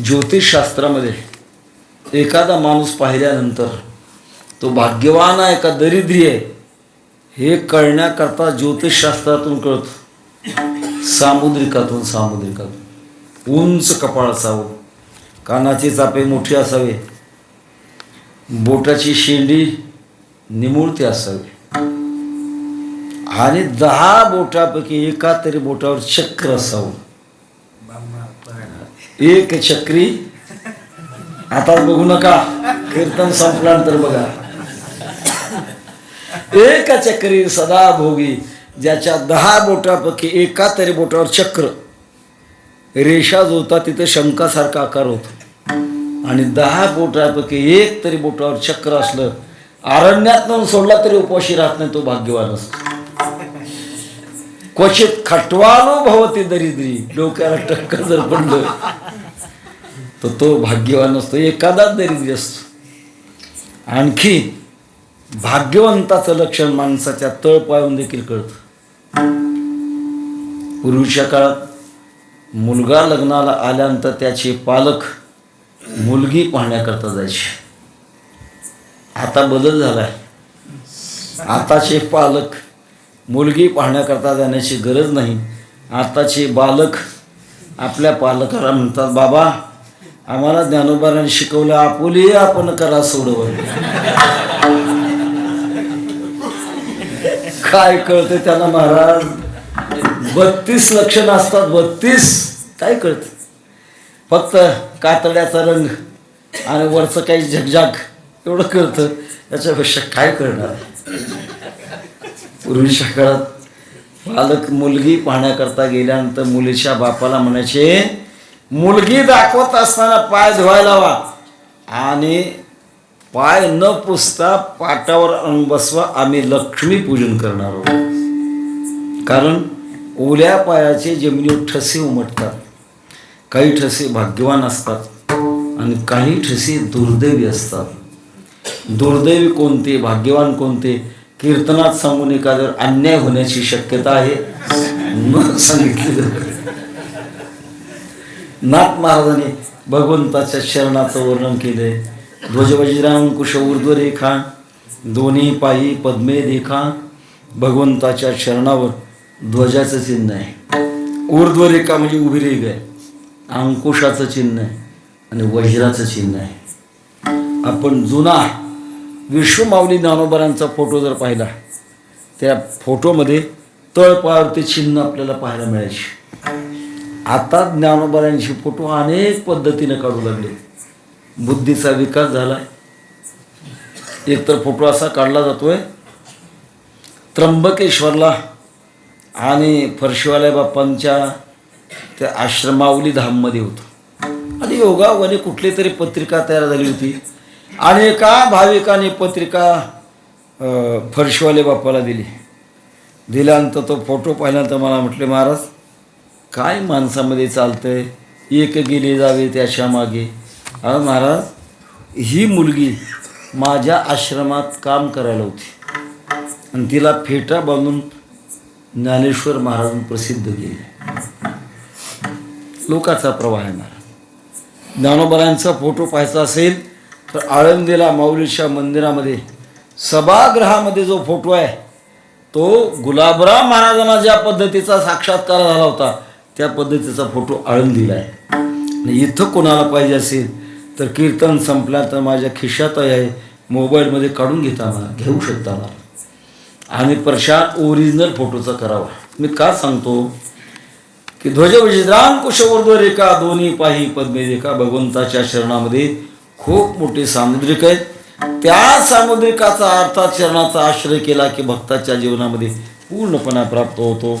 ज्योतिषशास्त्रामध्ये एखादा माणूस पाहिल्यानंतर तो भाग्यवान आहे का दरिद्री आहे हे कळण्याकरता ज्योतिषशास्त्रातून कळत. सामुद्रिकातून सामुद्रिकातून. उंच कपाळ असावं कानाचे चापे मोठे असावे बोटाची शेंडी निमुळती असावी. आणि दहा बोटापैकी एका तरी बोटावर चक्र असावं. एक चक्री. आता बघू नका. कीर्तन संपल्यानंतर बघा. एक चक्री सदा भोगी ज्याच्या दहा बोटापैकी एका तरी बोटावर चक्र. रेषा जो होता तिथे शंकासारखा आकार होतो. आणि दहा बोटापैकी एक तरी बोटावर चक्र असलं अरण्यात नेऊन सोडला तरी उपाशी राहत नाही तो भाग्यवान असतो. क्वचित खटवानो भवती दरिद्री डोक्याला टक्क जर पडलं तर तो भाग्यवान असतो. एखादाच दरीत असतो. आणखी भाग्यवंताचं लक्षण माणसाच्या तळ देखील कळतं. पूर्वीच्या काळात मुलगा लग्नाला आल्यानंतर त्याचे पालक मुलगी पाहण्याकरता जायचे. आता बदल झाला आहे आताचे पालक मुलगी पाहण्याकरता जाण्याची गरज नाही. आताचे बालक आपल्या पालकाला म्हणतात बाबा आम्हाला ज्ञानोबाराने शिकवलं आपुली आपण करा सोडवलं काय कळतं त्यांना महाराज? बत्तीस लक्षणं असतात बत्तीस. काय कळतं फक्त कातड्याचा रंग आणि वरचं काही झगझाग एवढं कळतं. त्याच्यापेक्षा काय करणार पूर्वीच्या काळात पालक मुलगी पाहण्याकरता गेल्यानंतर मुलीच्या बापाला म्हणायचे मुलगी दाखवत असताना पाय धुवायला लावा. आणि पाय न पुसता पाटावर आणून बसवा. आम्ही लक्ष्मी पूजन करणार आहोत. कारण ओल्या पायाचे जमिनीवर ठसे उमटतात. काही ठसे भाग्यवान असतात आणि काही ठसे दुर्दैवी असतात. दुर्दैवी कोणते भाग्यवान कोणते? कीर्तनात सांगून एखाद्यावर अन्याय होण्याची शक्यता आहे? न सांगितली नाथ महाराजांनी भगवंताच्या शरणाचं वर्णन केलंय. ध्वजवज्रांकुश ऊर्ध्व रेखा दोन्ही पायी पद्मे देखा भगवंताच्या शरणावर ध्वजाचं चिन्ह आहे. ऊर्ध्व रेखा म्हणजे उभी रेख आहे. अंकुशाचं चिन्ह आहे आणि वज्राचं चिन्ह आहे. आपण जुना विश्वमावली ज्ञानोबरांचा फोटो जर पाहिला त्या फोटोमध्ये तळपावरती चिन्ह आपल्याला पाहायला मिळायची. आता ज्ञानोबरांचे फोटो अनेक पद्धतीने काढू लागले. बुद्धीचा विकास झाला एकतर फोटो असा काढला जातोय त्र्यंबकेश्वरला आणि फरशिवाल्या बाप्पांच्या त्या आश्रमावली धाममध्ये होतं. आणि योगावाने कुठली तरी पत्रिका तयार झाली होती. आणि एका भाविकाने पत्रिका फरशिवाले फरशीवाले बाप्पाला दिली. दिल्यानंतर तो फोटो पाहिल्यानंतर मला म्हटले महाराज काय माणसामध्ये चालतंय? एक गेले जावे त्याच्यामागे. अहो महाराज ही मुलगी माझ्या आश्रमात काम करायला होती. आणि तिला फेटा बांधून ज्ञानेश्वर महाराजांनी प्रसिद्ध केले. लोकाचा प्रवाह आहे महाराज. ज्ञानोबरांचा फोटो पाहायचा असेल तर आळंदीला माऊलीच्या मंदिरामध्ये सभागृहामध्ये जो फोटो आहे तो गुलाबराव महाराजांना ज्या पद्धतीचा साक्षात्कार झाला होता त्या पद्धतीचा फोटो आळंदीला आहे. आणि इथं कोणाला पाहिजे असेल तर कीर्तन संपल्या तर माझ्या खिशात आहे. मोबाईलमध्ये काढून घेता मला घेऊ शकता मला आणि प्रशांत ओरिजिनल फोटोचा करावा. मी का सांगतो? की ध्वज विजिद्राम कुशवर्ध रेखा दोन्ही पाही पद्मे रेखा भगवंताच्या शरणामध्ये खूप मोठे सामुद्रिक आहेत. त्या सामुद्रिकाचा अर्थात चरणाचा आश्रय केला की भक्ताच्या जीवनामध्ये पूर्णपणा प्राप्त होतो.